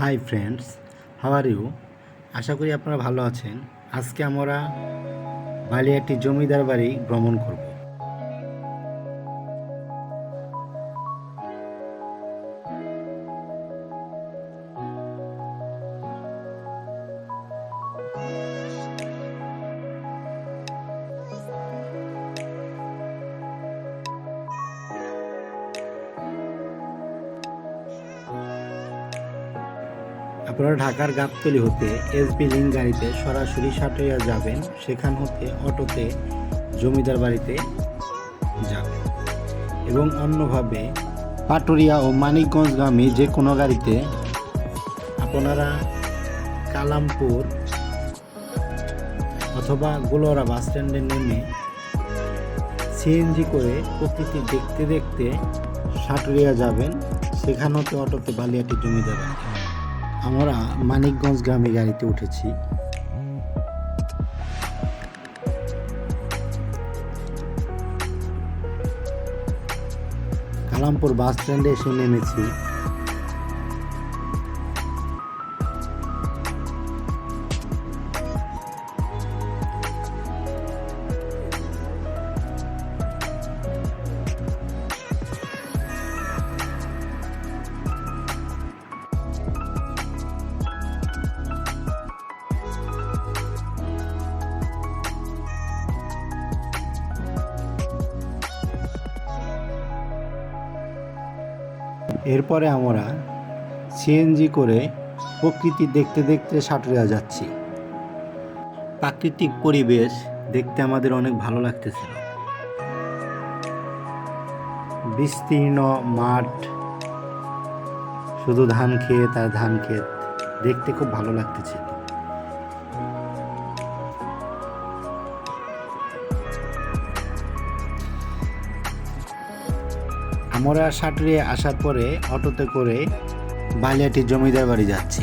Hi friends how are you আশা করি আপনারা ভালো আছেন। আজকে আমরা বালিয়াটি জমিদার বাড়ি ভ্রমণ করব। আপনারা ঢাকার গাবতলি হতে এসবি লিঙ্ক গাড়িতে সরাসরি সাটইয়া যাবেন, সেখান হতে অটোতে জমিদার বাড়িতে যাবেন। এবং অন্যভাবে পাটুরিয়া ও মানিকগঞ্জ মানিকগঞ্জগামী যে কোনো গাড়িতে আপনারা কালামপুর অথবা গোলরা বাস স্ট্যান্ডে নেমে সিএনজি করে প্রকৃতি দেখতে দেখতে সাটুরিয়া যাবেন, সেখান হতে অটোতে বালিয়াটি জমিদার বাড়ি আমরা মানিকগঞ্জ গ্রামে গাড়িতে উঠেছি। কালামপুর বাস স্ট্যান্ডে এসে নেমেছি। এরপরে আমরা সিএনজি করে প্রকৃতি দেখতে দেখতে সাঁটুরিয়া যাচ্ছি। প্রাকৃতিক পরিবেশ দেখতে আমাদের অনেক ভালো লাগতেছিল বিস্তীর্ণ মাঠ, শুধু ধান খেত আর ধান খেত দেখতে খুব ভালো লাগতেছিল আমরা সাঁটুরিয়ে আসার পরে অটোতে করে বালিয়াটি জমিদার বাড়ি যাচ্ছি।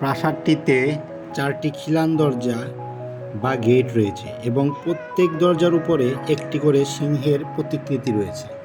প্রাসাদটিতে চারটি খিলান দরজা বা গেট রয়েছে এবং প্রত্যেক দরজার উপরে একটি করে সিংহের প্রতিকৃতি রয়েছে।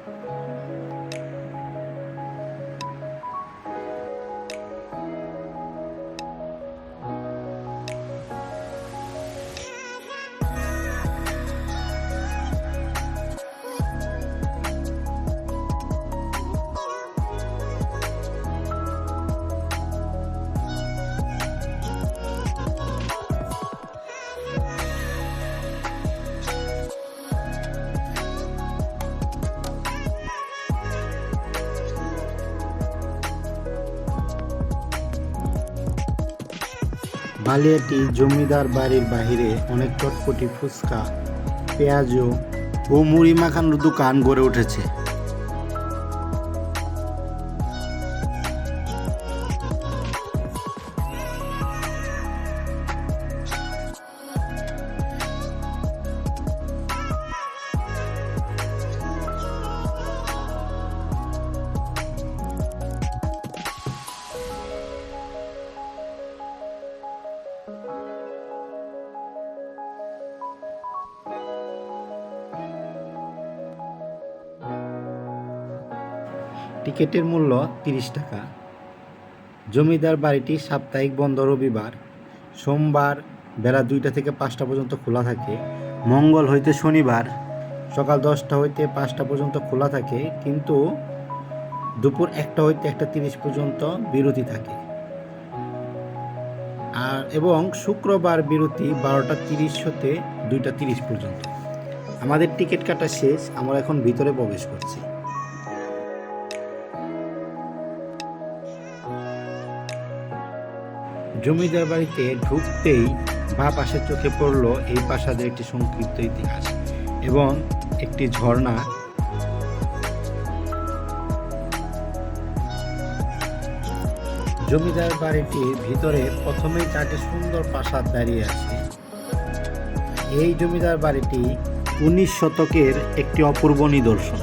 বালিয়াটি জমিদার বাড়ির বাহিরে অনেক চটপটি ফুচকা পেঁয়াজও ও মুড়ি মাখানোর দোকান গড়ে উঠেছে। টিকিটের মূল্য তিরিশ টাকা। জমিদার বাড়িটি সাপ্তাহিক বন্ধ রবিবার। সোমবার বেলা দুইটা থেকে পাঁচটা পর্যন্ত খোলা থাকে। মঙ্গল হইতে শনিবার সকাল দশটা হইতে পাঁচটা পর্যন্ত খোলা থাকে, কিন্তু দুপুর একটা হইতে একটা তিরিশ পর্যন্ত বিরতি থাকে। আর এবং শুক্রবার বিরতি বারোটা তিরিশ হতে দুইটা তিরিশ পর্যন্ত। আমাদের টিকিট কাটা শেষ, আমরা এখন ভিতরে প্রবেশ করছি। জমিদার বাড়িতে ঢুকতেই বা পাশে চোখে পড়ল এই প্রাসাদের একটি সংক্ষিপ্ত ইতিহাস এবং একটি ঝর্ণা। জমিদার বাড়িটির ভিতরে প্রথমেই চারটি সুন্দর প্রাসাদ দাঁড়িয়ে আছে। এই জমিদার বাড়িটি উনিশ শতকের একটি অপূর্ব নিদর্শন।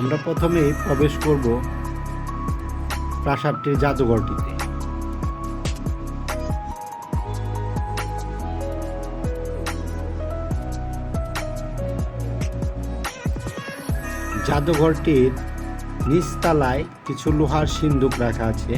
আমরা প্রথমে প্রবেশ করব প্রাসাদটির জাদুঘরটিতে। জাদুঘরটির নিচতলায় কিছু লোহার সিন্ধুক রাখা আছে।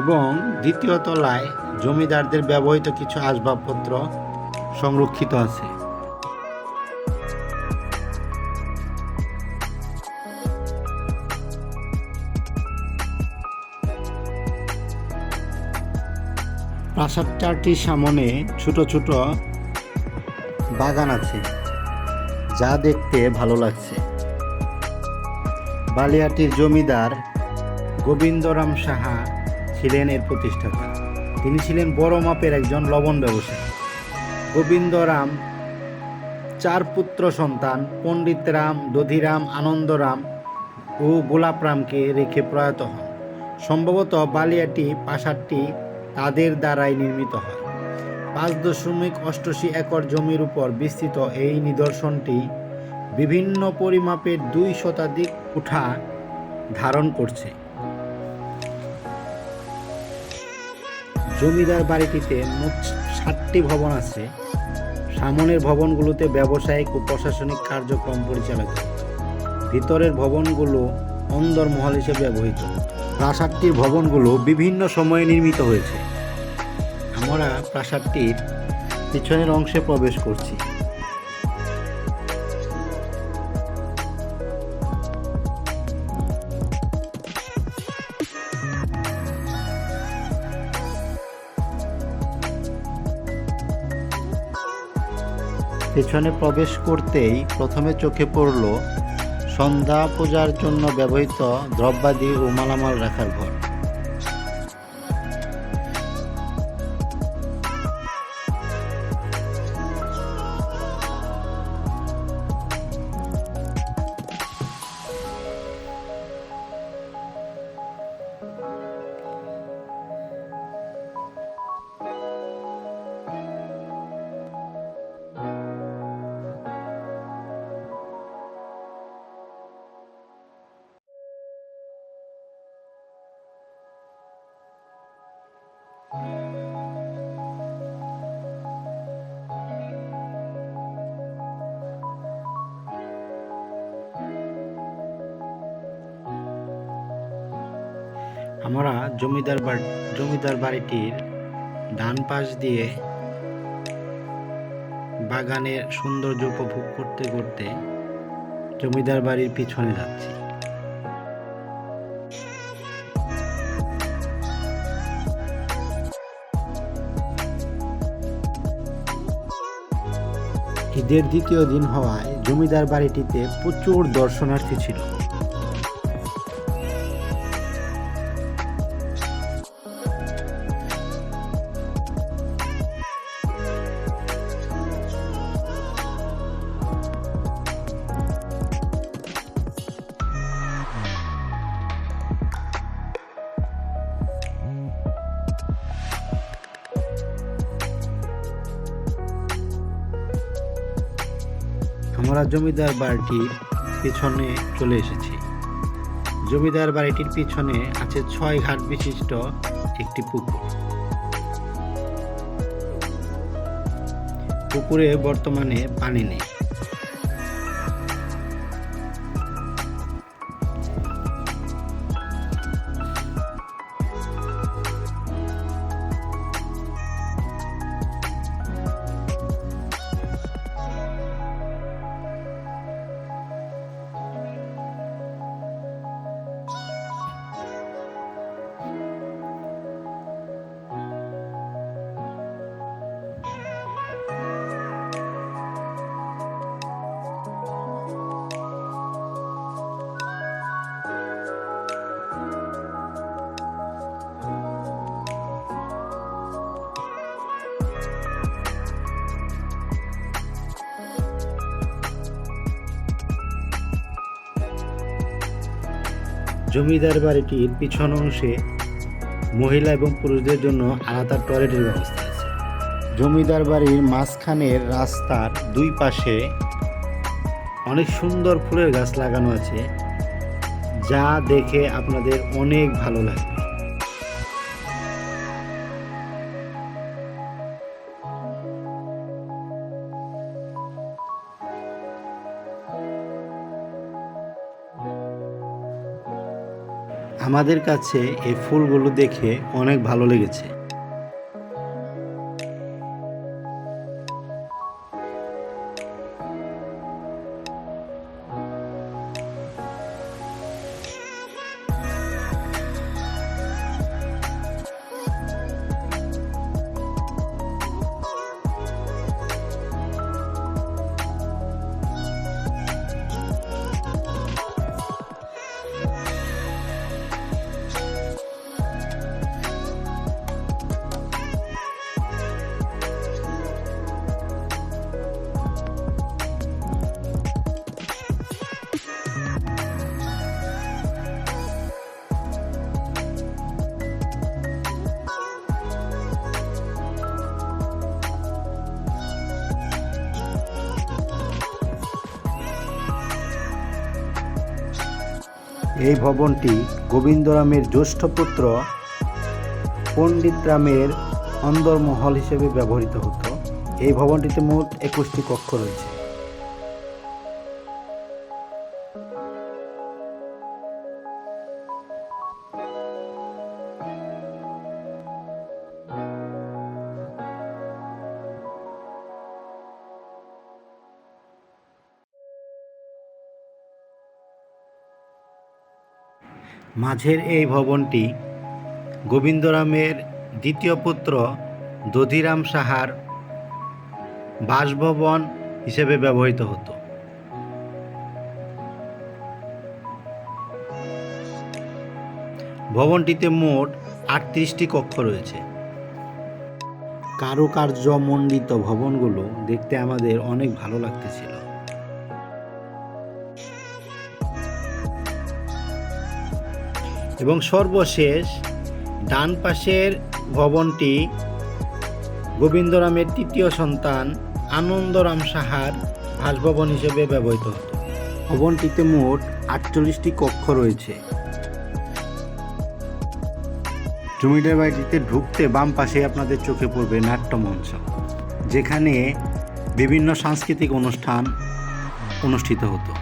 এবং দ্বিতীয় তলায় জমিদারদের ব্যবহৃত কিছু আসবাবপত্র সংরক্ষিত আছে। প্রাসাদটাটির সামনে ছোট ছোট বাগান আছে, যা দেখতে ভালো লাগছে। বালিয়াটির জমিদার গোবিন্দরাম সাহা ছিলেন এর প্রতিষ্ঠাতা। তিনি ছিলেন বড় মাপের একজন লবণ ব্যবসায়ী। গোবিন্দরাম চার পুত্র সন্তান পণ্ডিত রাম দধিরাম, আনন্দরাম ও গোলাপরামকে রেখে প্রয়াত হন। সম্ভবত বালিয়াটি প্রাসাদটি তাদের দ্বারাই নির্মিত হয়। পাঁচ দশমিক অষ্টআশি একর জমির উপর বিস্তৃত এই নিদর্শনটি বিভিন্ন পরিমাপের দুই শতাধিক উঠা ধারণ করছে। জমিদার বাড়িটিতে মোট সাতটি ভবন আছে। সামনের ভবনগুলোতে ব্যবসায়িক ও প্রশাসনিক কার্যক্রম পরিচালিত ভিতরের ভবনগুলো অন্দর মহল হিসেবে ব্যবহৃত। প্রাসাদটির ভবনগুলো বিভিন্ন সময়ে নির্মিত হয়েছে। আমরা প্রাসাদটির পিছনের অংশে প্রবেশ করছি। পেছনে প্রবেশ করতেই প্রথমে চোখে পড়ল সন্ধ্যা পূজার জন্য ব্যবহৃত দ্রব্যাদি ও মালামাল রাখার ঘর। আমরা জমিদার বাড়ি জমিদার বাড়িটির ডান পাশ দিয়ে বাগানের সৌন্দর্য উপভোগ করতে করতে জমিদার বাড়ির পিছনে যাচ্ছি। ঈদের দ্বিতীয় দিন হওয়ায় জমিদার বাড়িটিতে প্রচুর দর্শনার্থী ছিল। জমিদার বাড়িটির পিছনে চলে এসেছি। জমিদার বাড়িটির পিছনে আছে ছয় ঘাট বিশিষ্ট একটি পুকুর। পুকুরে বর্তমানে পানি নেই। জমিদার বাড়িটির পিছন অংশে মহিলা এবং পুরুষদের জন্য আলাদা টয়লেটের ব্যবস্থা আছে। জমিদার বাড়ির মাঝখানের রাস্তার দুই পাশে অনেক সুন্দর ফুলের গাছ লাগানো আছে, যা দেখে আপনাদের অনেক ভালো লাগবে। আমাদের কাছে এই ফুলগুলো দেখে অনেক ভালো লেগেছে। এই ভবনটি গোবিন্দরামের জ্যৈষ্ঠ পুত্র পণ্ডিত রামের অন্দরমহল হিসেবে ব্যবহৃত হতো। এই ভবনটিতে মোট একুশটি কক্ষ রয়েছে। মাঝের এই ভবনটি গোবিন্দরামের দ্বিতীয় পুত্র দধিরাম সাহার বাসভবন হিসেবে ব্যবহৃত হতো। ভবনটিতে মোট আটত্রিশটি কক্ষ রয়েছে। কারুকার্য মণ্ডিত ভবনগুলো দেখতে আমাদের অনেক ভালো লাগতেছিল। এবং সর্বশেষ ডান পাশের ভবনটি গোবিন্দরামের তৃতীয় সন্তান আনন্দরাম সাহার বাসভবন হিসেবে ব্যবহৃত হতো। ভবনটিতে মোট আটচল্লিশটি কক্ষ রয়েছে। জমিদার বাড়িটিতে ঢুকতে বাম পাশে আপনাদের চোখে পড়বে নাট্যমঞ্চ, যেখানে বিভিন্ন সাংস্কৃতিক অনুষ্ঠান অনুষ্ঠিত হতো।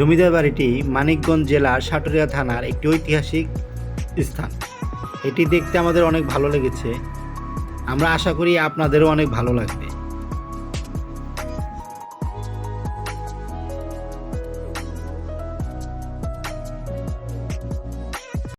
জমিদার বাড়িটি মানিকগঞ্জ জেলার সাটুরিয়া থানার একটি ঐতিহাসিক স্থান। এটি দেখতে আমাদের অনেক ভালো লেগেছে। আমরা আশা করি আপনাদেরও অনেক ভালো লাগবে।